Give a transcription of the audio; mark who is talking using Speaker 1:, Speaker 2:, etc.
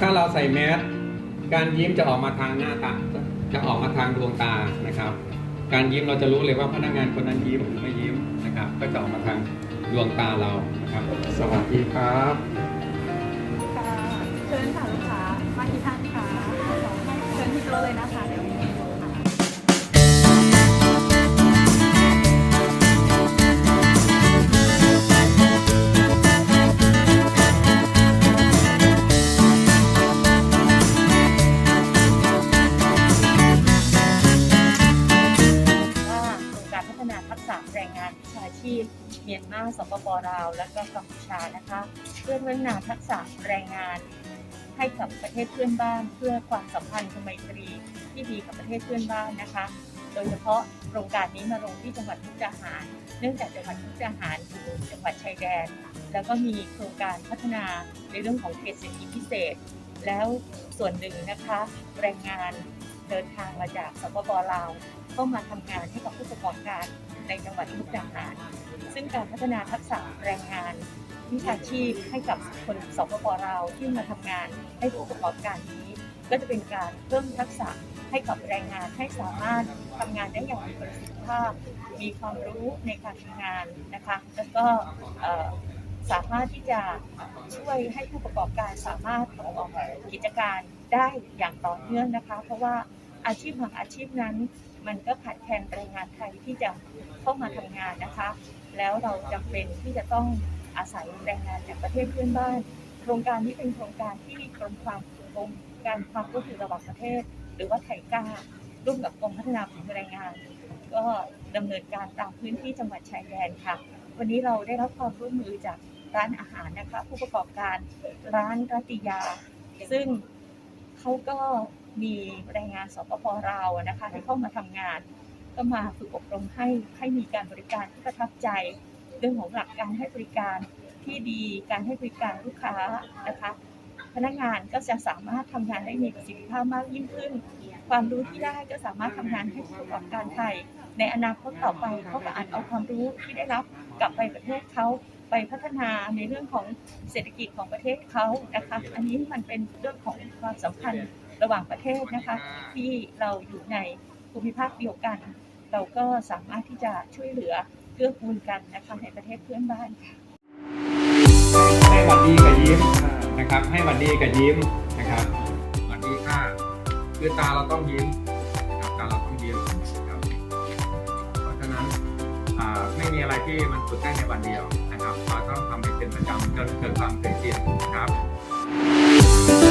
Speaker 1: ถ้าเราใส่แมสการยิ้มจะออกมาทางหน้าตาจะออกมาทางดวงตานะครับ การยิ้มเราจะรู้เลยว่าพนักงานคนนั้นยิ้มหรือไม่ยิ้มนะครับ ก็จะออกมาทางดวงตาเรานะครับ สวัสดีครับ
Speaker 2: ค่ะเชิญค่ะาชา
Speaker 3: ชีพเมียนมาสปปลาว และก็กัมพูชานะคะเพื่อพัฒนาทักษะแรงงาน ให้กับประเทศเพื่อนบ้านเพื่อความสัมพันธ์ไมตรีที่ดีกับประเทศเพื่อนบ้านนะคะ โดยเฉพาะโครงการนี้มาลงที่จังหวัดมุกดาหาร เนื่องจากจังหวัดมุกดาหารอยู่จังหวัดชายแดน แล้วก็มีโครงการพัฒนาในเรื่องของเขตเศรษฐกิจพิเศษ แล้วส่วนหนึ่งนะคะแรงงานเดินทางมาจากสปปลาว เข้ามาทำงานให้กับผู้ประกอบการ ในจังหวัดมุกดาหาร ซึ่งการพัฒนาทักษะแรงงานวิชาชีพให้กับคนสปปลาที่มาทำงานให้ผู้ประกอบการนี้ ก็จะเป็นการเพิ่มทักษะให้กับแรงงานให้สามารถทำงานได้อย่างมีประสิทธิภาพ มีความรู้ในการทำงานนะคะแล้วก็สามารถที่จะช่วยให้ผู้ประกอบการสามารถประกอบกิจการได้อย่างต่อเนื่องนะคะ เพราะว่าอาชีพบางอาชีพนั้น มันก็ขาดแคลนแรงงานไทยที่จะเข้ามาทำงานนะคะ แล้วเราจำเป็นที่จะต้องอาศัยแรงงานจากประเทศเพื่อนบ้าน โครงการนี้เป็นโครงการที่กรมความกรมการความร่วมมือระหว่างประเทศ หรือว่าไทยก้าร่วมกับกรมพัฒนาฝีมือแรงงาน ก็ดำเนินการตามพื้นที่จังหวัดชายแดนค่ะ วันนี้เราได้รับความร่วมมือจากร้านอาหารนะคะ ผู้ประกอบการร้านรัตยา ซึ่งเขาก็ มีแรงงานสปปลานะคะที่เข้ามาทำงาน ก็มาฝึกอบรมให้ให้มีการบริการที่ประทับใจ เรื่องของหลักการให้บริการที่ดีการให้บริการลูกค้านะคะ พนักงานก็จะสามารถทำงานได้มีประสิทธิภาพมากยิ่งขึ้น ความรู้ที่ได้ก็สามารถทำงานให้ผู้ประกอบการไทย ในอนาคตต่อไปเขาก็อาจเอาความรู้ที่ได้รับกลับไปประเทศเขาไปพัฒนาในเรื่องของเศรษฐกิจของประเทศเขานะคะ อันนี้มันเป็นเรื่องของความสัมพันธ์ ระหว่างประเทศนะคะ ที่เราอยู่ในภูมิภาคเดียวกัน เราก็สามารถที่จะช่วยเหลือเกื้อกูลกันนะคะในประเทศเพื่อนบ้านค่ะ
Speaker 1: ให้หวัดดีกับยิ้มนะครับให้หวัดดีกับยิ้มนะครับหวัดดีค่ะคือตาเราต้องยิ้มนะครับตาเราต้องยิ้มนะครับเพราะฉะนั้นอ่าไม่มีอะไรที่มันฝึกได้ในวันเดียวนะครับเราต้องทำให้เป็นประจำจนเกิดความเคยชิน